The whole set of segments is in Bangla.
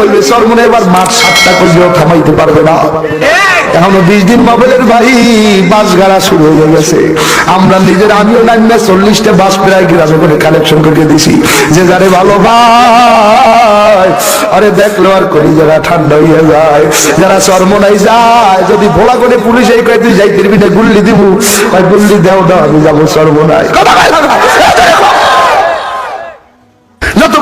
হইবে সরমনে এবার মাঠ সাতটা করলেও থামাইতে পারবে না। এখনও বিশ দিন ভাই বাস গাড়া শুরু হয়ে গেছে। আমরা নিজের আমিও চল্লিশটা বাস প্রায় গ্রামে করে কালেকশন করে দিছি। যে যারে ভালো ভাই আরে দেখল আর করি যারা ঠান্ডা হয়ে যায়। যারা চরমনাই যায়, যদি ভোলা করে পুলিশ এই কয়ে, তুই যাই না, গুল্লি দিব। গুল্লি দেও দাও, আমি যাব চরমনাই কথা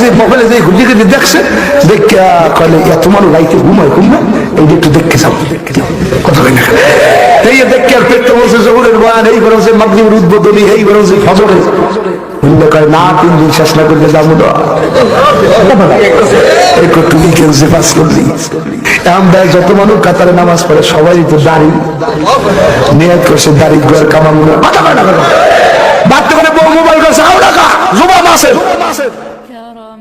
যে মোবাইলে যে হুজিকে যে দেখছে, দেখে কলে মানুষ রাইতে ঘুমায় ঘুমবে এই একটু দেখতে যাও কথা দেখে যাব না। যত মানুষ কাতারে নামাজ পড়ে, সবাই তো দাড়ি। নিয়ত করছে, দাড়ি গোয়ার কথা বাড়তে করে বউ মোবাইল করছে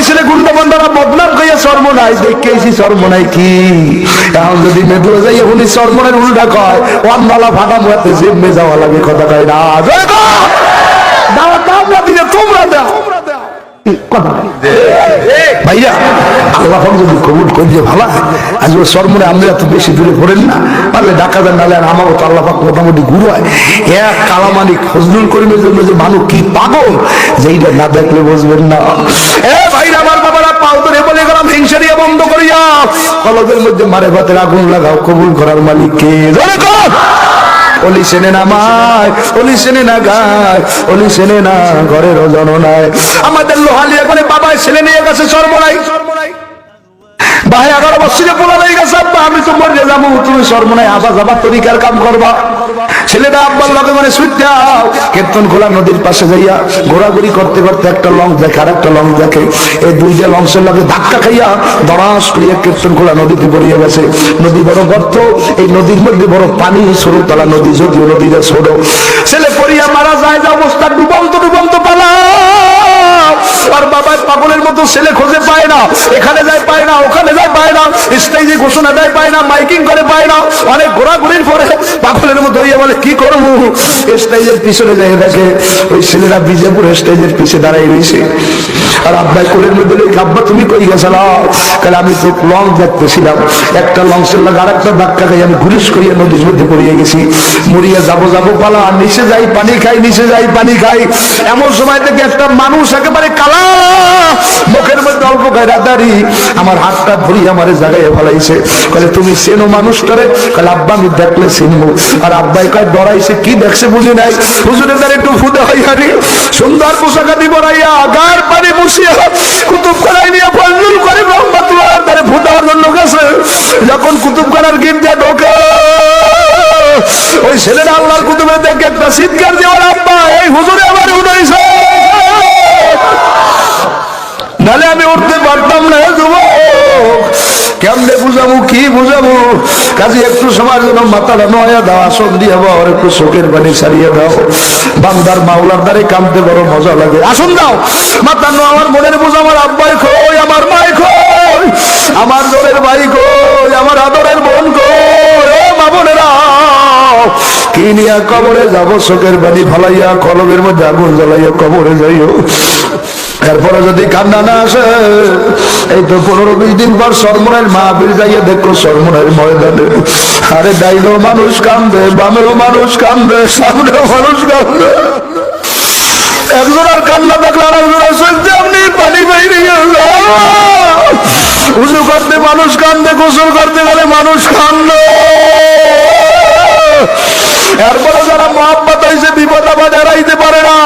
কা বলে পাড়াই ছেলে গুন্ডা বন্ডারা বদনাম কইয়া সর্বনাই দেখেছি সর্বনাই কি? এখন যদি মেপুরে যাইয়া উনি সর্বনের উল্টা কয় ওয়ানমালা ফাটা মুহাতে জিম্মে যাওয়া লাগে কথা কয় না। জয় কর! দাও দাও না দিলে তোমরা দাও। কথা কয়। আল্লাহ যদি কবুল করিয়ে ভালো আজ ও আমরা এত বেশি দূরে পড়েন না পারলে ডাকা দেন নালে আর আমারও তো আল্লাহ মোটামুটি গুরু হয়। এক কালামানি ফজলুল করিমের জন্য যে মানুষ কি পাগল যেইটা না দেখলে বুঝবেন না। এ ভাইরা আমার বাবারা পাও ধরে বলে গেলাম হিংসারিয়া বন্ধ করিয়া কলবের মধ্যে মারে ভাতের আগুন লাগাও কবুল করার মালিক কে ধরে কর! অলি সেনে না মায়, অলি সেনে না গায়, অলি সেনে না ঘরের জননায় আমাদের লোহালিয়া করে বাবায় ছেলে নিয়ে গেছে সর্বনাই। ভাই এগারো বছরে হয়ে গেছে, আব্বা, আমি তো মরে যাব, তুমি যাবা, তরিকার কাম করবা। ছেলেটা আব্বার লগে মানে কীর্তন খোলা নদীর পাশে যাইয়া ঘোরাঘুরি করতে করতে একটা লং দেখে আর একটা লং দেখে, এই দুইটা লংসের লগে ধাক্কা খাইয়া দরাস করিয়া কীর্তন খোলা নদীতে পড়িয়ে গেছে। নদী বড় গর্ত, এই নদীর মধ্যে বড় পানি, সরুতলা নদী, যদিও নদীটা ছোট। ছেলে পড়িয়া মারা যায়, যে অবস্থা ডুবন্ত বাবা পাগলের মতো ছেলে খোঁজে পায় না। এখানে যায় পায় না, ওখানে যায় পায় না। স্টেজে ঘোষণা দেয় পায় না, মাইকিং করে পায় না। বলে, কি করব? স্টেজের পিছনে যাই ওই ছেলেরা বিজেপুর স্টেজের দাঁড়াই রয়েছে। আর আব্বাই কোলের মধ্যে আব্বা, তুমি কই গেছিল কালে আমি তো লং দেখতেছিলাম। একটা আর একটা ধাক্কা খাই আমি ঘুরিস করিয়া নদীর মধ্যে পড়িয়ে গেছি। মরিয়া যাব যাব, পালা, নিচে যাই, পানি খাই, নিচে যাই, পানি খাই। এমন সময় থেকে একটা মানুষ একেবারে কালা, মুখের মধ্যে অল্প দাঁড়ি আমার হাতটা ধরি আমার ফলাইছে। কলে, তুমি চেনো মানুষটারে? কালে আব্বা, আমি দেখলে চিনবো। আর ডরাইছে কি দেখছে বুঝি নাই? হুজুরের দ্বারা একটু ফুদে হইয়ারি সুন্দর পোশাকা দিব রাইয়া গার পানি বসিয়া কুতুব করাই নিয়ে ফজলুল করে রহমাতুল্লাহ দ্বারে ফুটার জন্য যখন কুতুব গিট দিয়ে ঢোকে, ওই ছেলেটা আল্লাহর কুতুবে দেখে একটা চিৎকার দেওয়ার আব্বা, এই হুজুরে আমার উঠাইছে নালে আমি উঠতে পারতাম না যুবক। কেমনে বুঝাবো, কি বুঝাবো? কাজে একটু সময়ের জন্য মাথাটা নয়া দাও, আসন দিয়ে বাবার একটু চোখের পানি ছাড়িয়ে দাও। বান্দার মাওলার দ্বারে কামতে বড় মজা লাগে। আসন দাও। মাথা নো আমার মনের বুঝ, আমার আব্বাই কই, আমার মাই কই, আমার জোরের ভাই কই, আমার আদরের বোন কই ও মা বোনেরা। কি নিয়া কবরে যাব চোখের বাড়ি ফালাইয়া কলমের মধ্যে আগুন জ্বালাইয়া কবরে যাইও। এরপরে যদি কান্না না আসে, এই তো পনেরো বিশ দিন পর সরমনের মা বীর যাইয়া দেখো সরমনের ময়দানে। আরে ডাইনো মানুষ কান্দে বামেও মানুষ কান্দে, সামনেও মানুষ কান্দে। একজন আর কান্না দেখলে আর একজন সহ্য আপনি পানি বাইরে উজু করতে মানুষ কান্দে, গোসল করতে গেলে মানুষ কান্দে। এরপরে যারা মোহাম্মত হয়েছে, বিপদ আবাদ এড়াইতে পারে না।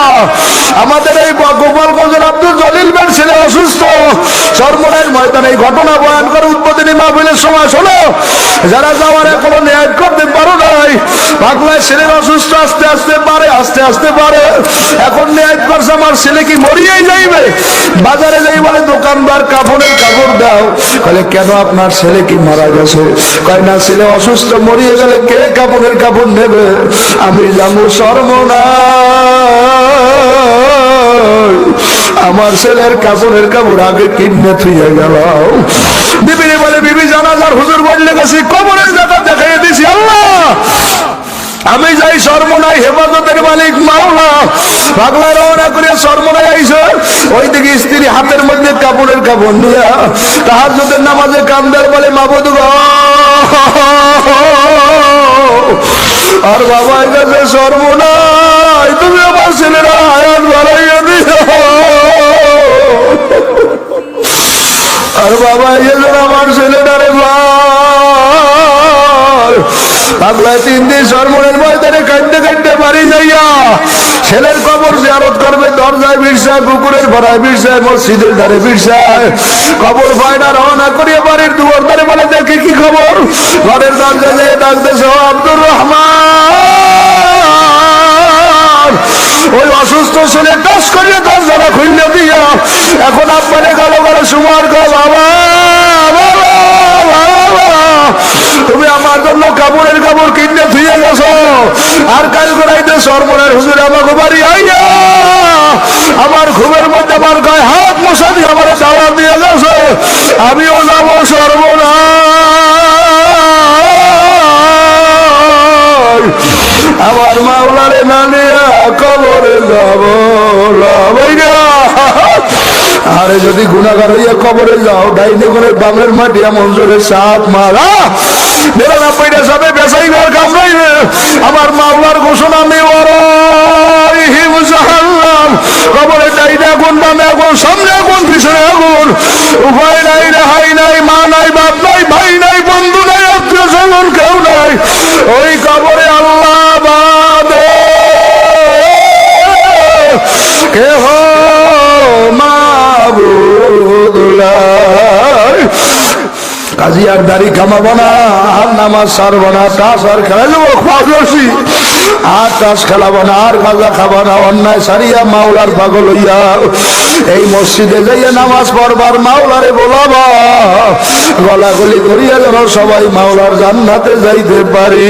আমাদের এই গোপালগঞ্জের আব্দুল জলিল বেন ছেলে অসুস্থ। সর্বনের ময়দানে এই ঘটনা বয়ান করে উদ্বোধনী মাহফিলের সময় শোনো, যারা যাওয়ার এখনও ন্যায় করতে পারো নাই পাগলায় ছেলের অসুস্থ, আস্তে আস্তে পারে, আস্তে আস্তে পারে। এখন করছে আমার ছেলে কি মরিয়েই যাইবে? বাজারে যাই বলে দোকানদার কাপড়ের কাপড় দাও। বলে কেন আপনার ছেলে কি মারা গেছে? কয়, না, ছেলে অসুস্থ, মরিয়ে গেলে কে কাপড়ের কাপড় নেবে? আমি যাব সর্বনা আমার ছেলের কাপড়ের কাপড় আগে কিনে থুয়ে গেল বিবিনি বলে, বিবি, জানাজার হুজুর বললে গেছি, কবরের জায়গা দেখাই দিছি, আল্লাহ! আমি যাই সর্বনাই হেফাজতের মালিক মাওলা। পাগলা রওনা করে সর্বনাই আইছে ওই দিকে স্ত্রী হাতের মধ্যে কাপড়ের কাপড় নিয়ে তাহার যদি নামাজে কান্দার বলে, মাবুদ গো। আর বাবা গেছে সর্বনাই, তুমি আমার ছেলেরা আয়াত বাড়াইয়া দিও। আর বাবা গেছে আমার ছেলেটারে ভাই পাগলা তিন দিন সর্বনের ময়দানে কাঁদতে কাঁদতে বাড়ি যাইয়া ছেলের কবর জিয়ারত করবে, দরজায় বিরসায়, পুকুরের ভরায় বিরসায়, মসজিদের ধারে বিরসায়। কবর ফায়না রওনা করিয়ে বাড়ির দুয়ার ধারে বলে, দেখে কি খবর? ঘরের দরজা যেয়ে ডাকতেছে আব্দুর রহমান। ওই অসুস্থ ছেলে টাস করিয়ে দরজাটা খুললে দিয়া এখন আপনারে গেল গেল সুমার গো বাবা বাবা, বাবা। তুমি আমার জন্য কাপড়ের কাপড় কিনে ধুয়ে গেছো আর কাল করাইতে সর্বনের হুজুর আমাকে বাড়ি আইয়া আমার ঘুমের মধ্যে আমার গায়ে হাত মশা দিয়ে আমার দাওয়া দিয়ে গেছে আমিও যাব সর্বনা আমার মাওলারে না নিয়া কবরে যাব আরে যদি গুণাগার হইয়া কবরে যাও, ডাইনে করে বামের মাটি এমন জোরে সাপ মারা। আমার মাওলার ঘোষণা নেওয়ার সামনে আগুন, পিছনে আগুন। উভয় নাই, রেহাই নাই, মা নাই, বাপ নাই, ভাই নাই, বন্ধু নাই, আত্মীয় কেউ নাই। ওই কবরে কাজী আর দাড়ি কামাবো না, আর নামাজ সারবো না, তাস আর খেলা যাব আর তাস খেলাবো না, আর গাঁজা খাব না, অন্যায় সারিয়া মাওলার পাগল হইয়া। এই মসজিদে যাইয়া নামাজ পড়বার মাওলারে বলাবা। গলাগলি করিয়া যেন সবাই মাওলার জান্নাতে যাইতে পারি।